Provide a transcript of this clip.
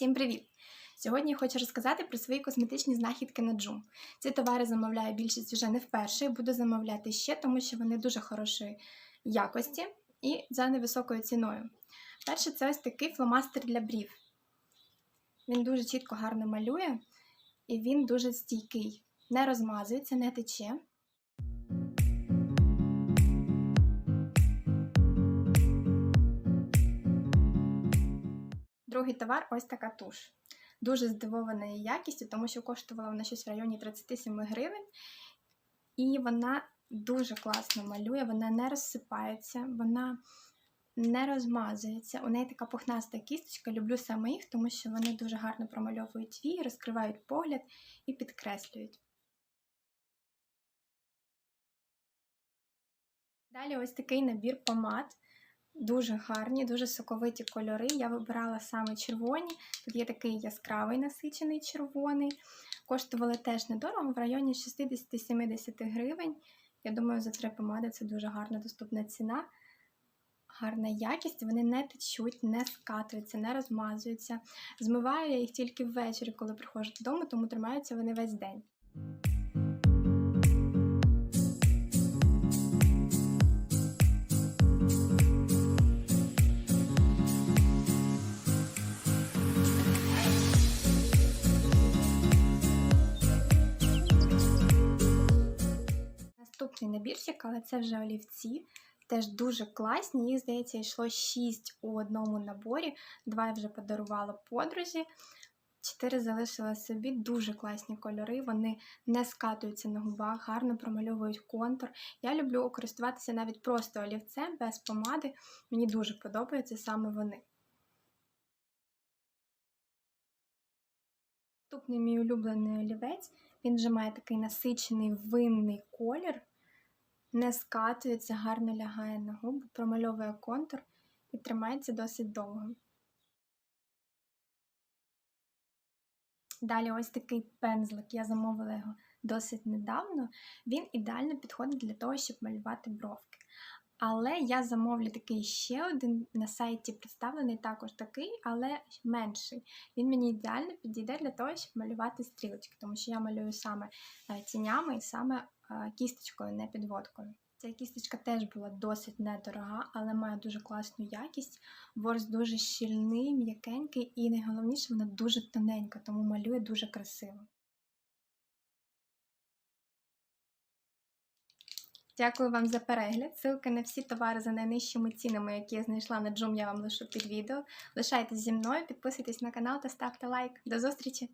Всім привіт! Сьогодні я хочу розказати про свої косметичні знахідки на Джум. Ці товари замовляю більшість вже не вперше буду замовляти ще, тому що вони дуже хорошої якості і за невисокою ціною. Перше, це ось такий фломастер для брів. Він дуже чітко гарно малює і він дуже стійкий. Не розмазується, не тече. Другий товар ось така туш. Дуже здивована її якістю, тому що коштувала вона щось в районі 37 гривень. І вона дуже класно малює, вона не розсипається, вона не розмазується. У неї така пухнаста кісточка. Люблю саме їх, тому що вони дуже гарно промальовують вії, розкривають погляд і підкреслюють. Далі ось такий набір помад. Дуже гарні, дуже соковиті кольори. Я вибирала саме червоні. Тут є такий яскравий насичений червоний. Коштували теж недорого, в районі 60-70 гривень. Я думаю, за три помади це дуже гарна доступна ціна. Гарна якість, вони не течуть, не скатуються, не розмазуються. Змиваю я їх тільки ввечері, коли приходжу додому, тому тримаються вони весь день. Набірчик, але це вже олівці. Теж дуже класні. Їх, здається, йшло 6 у одному наборі. Два я вже подарувала подрузі. Чотири залишила собі дуже класні кольори. Вони не скатуються на губах, гарно промальовують контур. Я люблю користуватися навіть просто олівцем без помади. Мені дуже подобаються саме вони. Наступний мій улюблений олівець. Він вже має такий насичений винний колір, не скатується, гарно лягає на губи, промальовує контур і тримається досить довго. Далі ось такий пензлик, я замовила його досить недавно. Він ідеально підходить для того, щоб малювати бровки. Але я замовлю такий ще один на сайті представлений також такий, але менший. Він мені ідеально підійде для того, щоб малювати стрілочки, тому що я малюю саме тінями і саме кісточкою, не підводкою. Ця кісточка теж була досить недорога, але має дуже класну якість. Ворс дуже щільний, м'якенький, і найголовніше, вона дуже тоненька, тому малює дуже красиво. Дякую вам за перегляд. Ссылки на всі товари за найнижчими цінами, які я знайшла на Джум, я вам лишу під відео. Лишайтесь зі мною, підписуйтесь на канал та ставте лайк. До зустрічі!